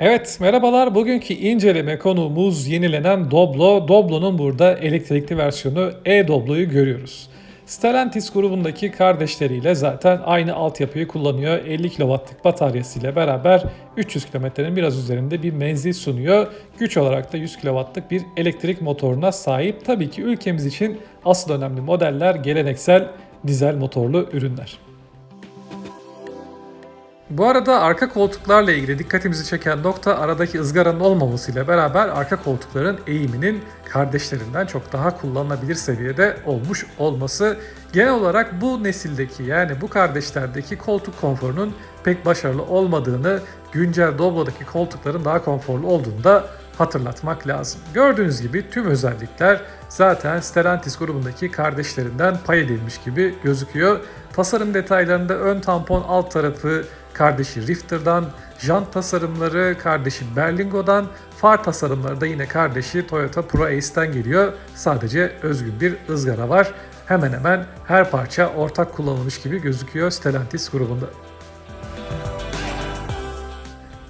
Evet, merhabalar. Bugünkü inceleme konuğumuz yenilenen Doblo. Doblo'nun burada elektrikli versiyonu e-Doblo'yu görüyoruz. Stellantis grubundaki kardeşleriyle zaten aynı altyapıyı kullanıyor. 50 kW'lık bataryasıyla beraber 300 kilometrenin biraz üzerinde bir menzil sunuyor. Güç olarak da 100 kW'lık bir elektrik motoruna sahip. Tabii ki ülkemiz için asıl önemli modeller geleneksel dizel motorlu ürünler. Bu arada arka koltuklarla ilgili dikkatimizi çeken nokta aradaki ızgaranın olmamasıyla beraber arka koltukların eğiminin kardeşlerinden çok daha kullanılabilir seviyede olmuş olması. Genel olarak bu nesildeki yani bu kardeşlerdeki koltuk konforunun pek başarılı olmadığını, güncel Doblo'daki koltukların daha konforlu olduğunu da hatırlatmak lazım. Gördüğünüz gibi tüm özellikler zaten Stellantis grubundaki kardeşlerinden pay edilmiş gibi gözüküyor. Tasarım detaylarında ön tampon alt tarafı kardeşi Rifter'dan, jant tasarımları kardeşi Berlingo'dan, far tasarımları da yine kardeşi Toyota Pro Ace'ten geliyor. Sadece özgün bir ızgara var. Hemen hemen her parça ortak kullanılmış gibi gözüküyor Stellantis grubunda.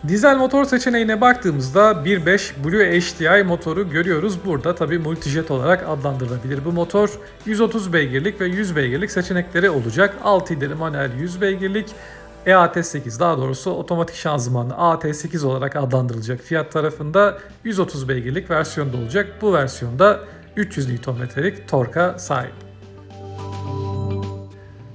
Dizel motor seçeneğine baktığımızda 1.5 Blue HDI motoru görüyoruz. Burada tabi multijet olarak adlandırılabilir bu motor. 130 beygirlik ve 100 beygirlik seçenekleri olacak. 6 ileri manuel 100 beygirlik, EAT8 daha doğrusu otomatik şanzımanlı AT8 olarak adlandırılacak fiyat tarafında 130 beygirlik versiyonda olacak. Bu versiyonda 300 Nm'lik torka sahip.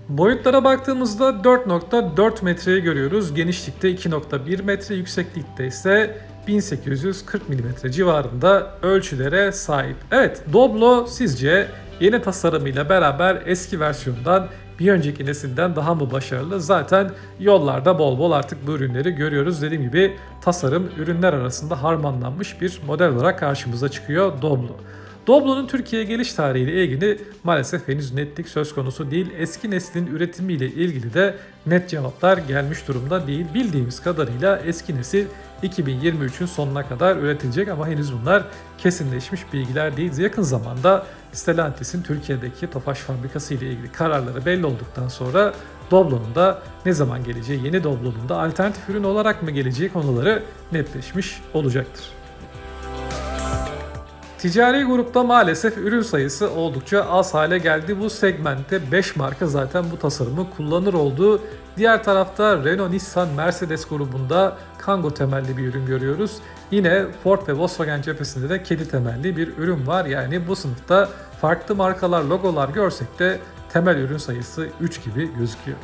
Boyutlara baktığımızda 4.4 metreyi görüyoruz. Genişlikte 2.1 metre, yükseklikte ise 1840 mm civarında ölçülere sahip. Evet, Doblo sizce yeni tasarımıyla beraber eski versiyondan bir önceki nesilden daha mı başarılı? Zaten yollarda bol bol artık bu ürünleri görüyoruz. Dediğim gibi tasarım ürünler arasında harmanlanmış bir model olarak karşımıza çıkıyor Doblo. Doblo'nun Türkiye'ye geliş tarihiyle ilgili maalesef henüz netlik söz konusu değil. Eski neslin üretimiyle ilgili de net cevaplar gelmiş durumda değil. Bildiğimiz kadarıyla eski nesil 2023'ün sonuna kadar üretilecek ama henüz bunlar kesinleşmiş bilgiler değil. Yakın zamanda Stellantis'in Türkiye'deki Tofaş fabrikası ile ilgili kararları belli olduktan sonra Doblo'nun da ne zaman geleceği, yeni Doblo'nun da alternatif ürün olarak mı geleceği konuları netleşmiş olacaktır. Ticari grupta maalesef ürün sayısı oldukça az hale geldi. Bu segmentte 5 marka zaten bu tasarımı kullanır oldu. Diğer tarafta Renault, Nissan, Mercedes grubunda Kangoo temelli bir ürün görüyoruz. Yine Ford ve Volkswagen cephesinde de kedi temelli bir ürün var. Yani bu sınıfta farklı markalar, logolar görsek de temel ürün sayısı 3 gibi gözüküyor.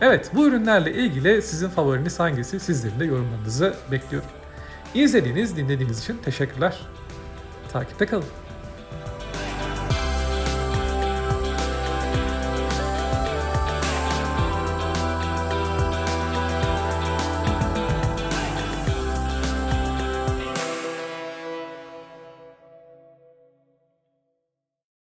Evet bu ürünlerle ilgili sizin favoriniz hangisi? Sizlerin de yorumlarınızı bekliyorum. İzlediğiniz, dinlediğiniz için teşekkürler. Takipte kalın.